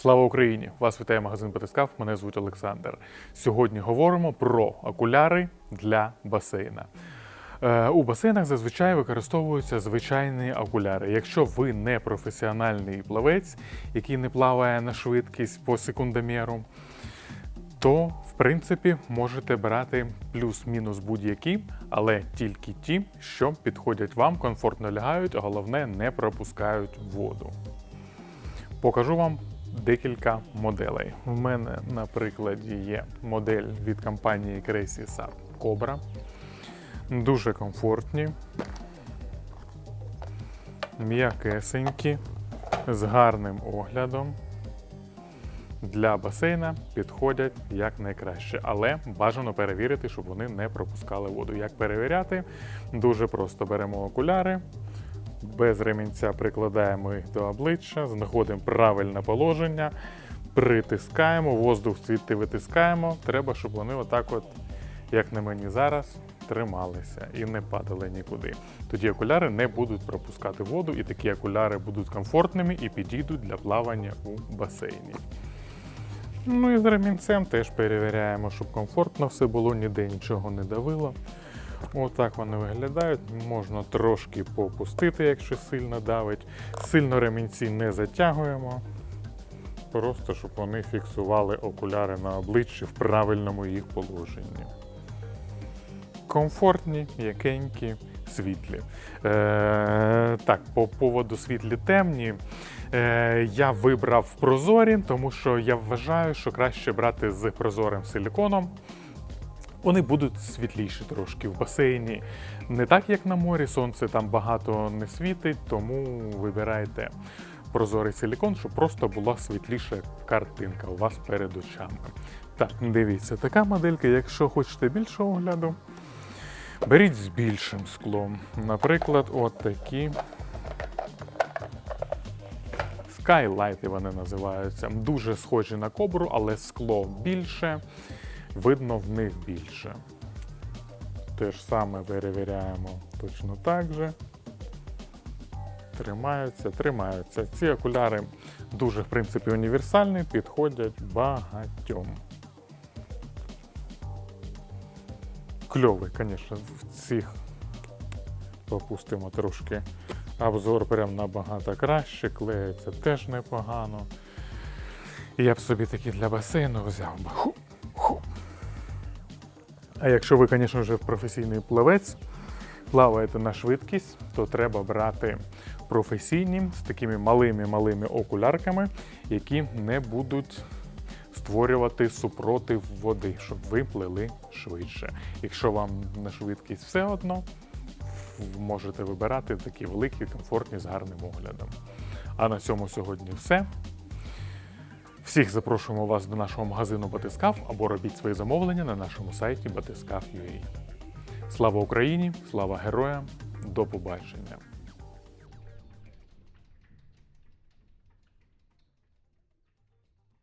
Слава Україні! Вас вітає магазин Батискав. Мене звуть Олександр. Сьогодні говоримо про окуляри для басейна. Е, У басейнах зазвичай використовуються звичайні окуляри. Якщо ви не професіональний плавець, який не плаває на швидкість по секундоміру, то в принципі можете брати плюс-мінус будь-які, але тільки ті, що підходять вам, комфортно лягають, а головне не пропускають воду. Покажу вам декілька моделей. У мене на прикладі є модель від компанії Crazy Cobra. Дуже комфортні, м'якесенькі, з гарним оглядом. Для басейна підходять як найкраще, але бажано перевірити, щоб вони не пропускали воду. Як перевіряти? Дуже просто беремо окуляри, без ремінця прикладаємо їх до обличчя, знаходимо правильне положення, притискаємо, воздух звідти витискаємо. Треба, щоб вони отак, от, як на мені зараз, трималися і не падали нікуди. Тоді окуляри не будуть пропускати воду, і такі окуляри будуть комфортними і підійдуть для плавання у басейні. Ну і з ремінцем теж перевіряємо, щоб комфортно все було, ніде нічого не давило. Отак вони виглядають. Можна трошки попустити, якщо сильно давить. Сильно ремінці не затягуємо. Просто щоб вони фіксували окуляри на обличчі в правильному їх положенні. Комфортні, м'якенькі, світлі. Е, так, по поводу світлі темні. Е, я вибрав прозорі, тому що я вважаю, що краще брати з прозорим силіконом. Вони будуть світліші трошки в басейні. Не так, як на морі, сонце там багато не світить, тому вибирайте прозорий силікон, щоб просто була світліша картинка у вас перед очами. Так, дивіться, така моделька, якщо хочете більшого огляду, беріть з більшим склом. Наприклад, от такі. Skylight вони називаються. Дуже схожі на кобру, але скло більше, видно в них більше. Те ж саме перевіряємо точно так же. Тримаються, тримаються. Ці окуляри дуже, в принципі, універсальні, підходять багатьом. Кльовий, звісно, в цих попустимо трошки обзор прям набагато краще, клеїться теж непогано. Я б собі такі для басейну взяв би. А якщо ви, звісно вже професійний плавець, плаваєте на швидкість, то треба брати професійні з такими малими-малими окулярками, які не будуть створювати супротив води, щоб ви плили швидше. Якщо вам на швидкість все одно, можете вибирати такі великі, комфортні з гарним оглядом. А на цьому сьогодні все. Всіх запрошуємо вас до нашого магазину Батискав або робіть свої замовлення на нашому сайті batiskav.ua. Слава Україні! Слава героям! До побачення!